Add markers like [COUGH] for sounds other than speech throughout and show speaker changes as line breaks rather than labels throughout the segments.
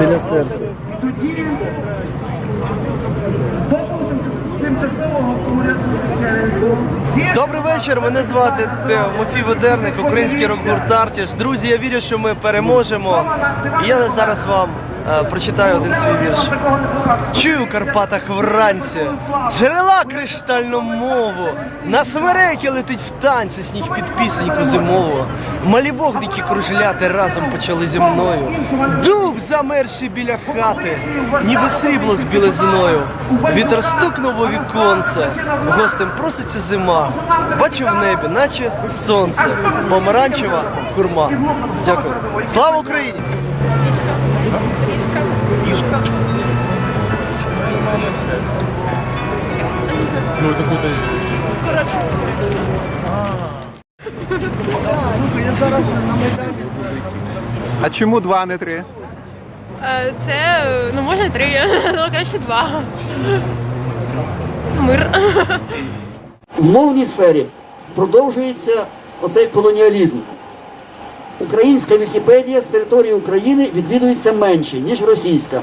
біля серця. Добрий вечір. Мене звати Мофій Ведерник, український рок-гурт Артіш. Друзі, я вірю, що ми переможемо. І я зараз вам прочитаю один свій вірш. Чую у Карпатах вранці, джерела криштальну мову, на смереки летить в танці, сніг під пісеньку зимову. Малі вогники кружляти разом почали зі мною. Дуб замерший біля хати, ніби срібло з білизною. Вітер стукнув у віконце, гостем проситься зима. Бачу в небі, наче сонце, помаранчева хурма. Дякую. Слава Україні!
А чому два, а не три?
Е, Це ну можна три, але [LAUGHS] краще два. Це мир.
В мовній сфері продовжується оцей колоніалізм. Українська Вікіпедія з території України відвідується менше, ніж російська.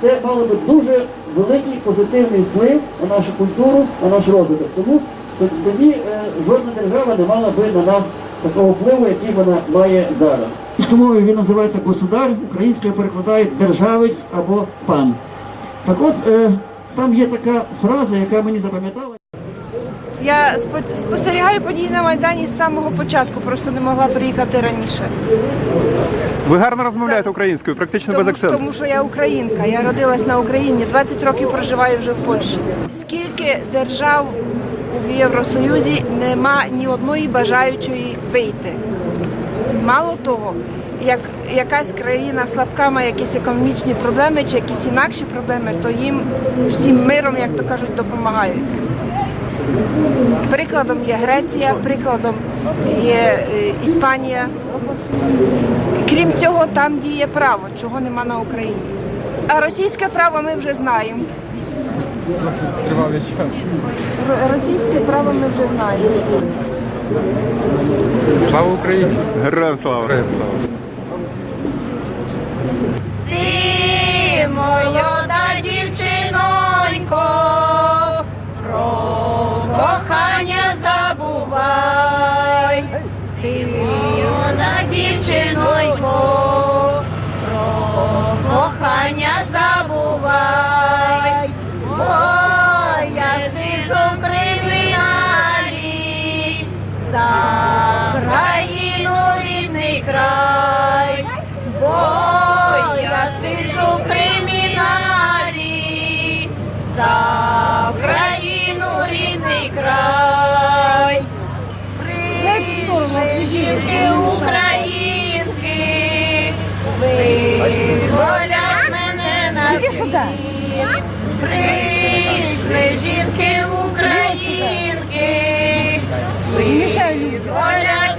Це мало би дуже великий позитивний вплив на нашу культуру, на наш розвиток. Тому тоді е, жодна держава не мала би на нас такого впливу, який вона має зараз. Мовою він називається государ, українською перекладають державець або пан. Так от, е, там є така фраза, яка мені запам'ятала.
Я спо- спостерігаю події на Майдані з самого початку, просто не могла приїхати раніше.
Ви гарно розмовляєте українською, практично без
Тому,
акценту.
тому що я українка, я родилась на Україні, 20 років проживаю вже в Польщі. Скільки держав в Євросоюзі нема ні одної бажаючої вийти. Мало того, як якась країна слабка має якісь економічні проблеми чи якісь інакші проблеми, то їм всім миром, як то кажуть, допомагають. Прикладом є Греція, прикладом є е, Іспанія. Крім цього, там діє право, чого нема на Україні. А російське право ми вже знаємо. Російське право ми вже знаємо.
Слава Україні! Героям слава! Героям слава!
Ти, молода дівчинонько, край. Бо я сиджу в криміналі за Україну рідний край. Прийшли жінки українки, визволять мене на світ. Прийшли жінки українки, визволять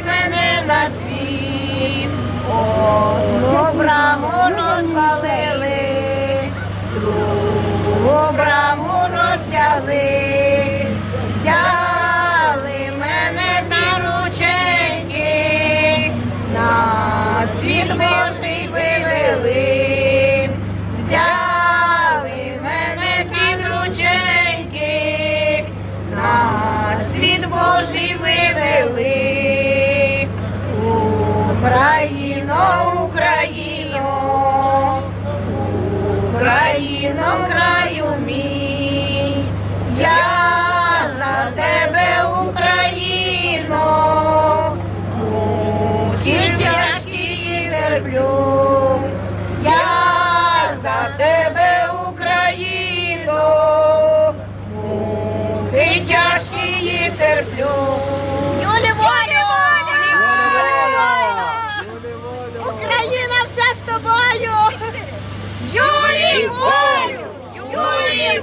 Божий вивели. Україно,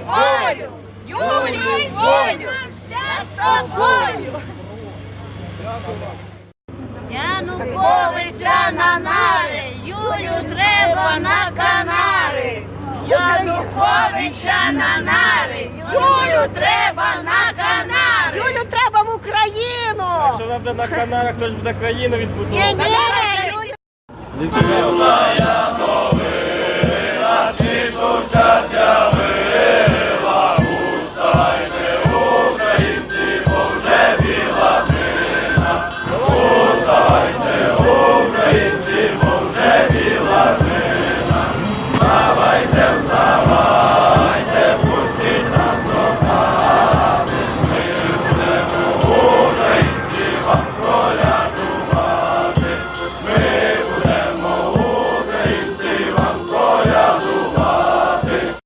волю! Юрій волю! Все з тобою! Януковича на нари, Юлю треба на канари. Януковича на нари, Юлю треба на канари. Юлю треба в Україну.
Що нам буде на канарах, хтось буде країну відбудовувати.
Ні, ні, Юлю
Відкрила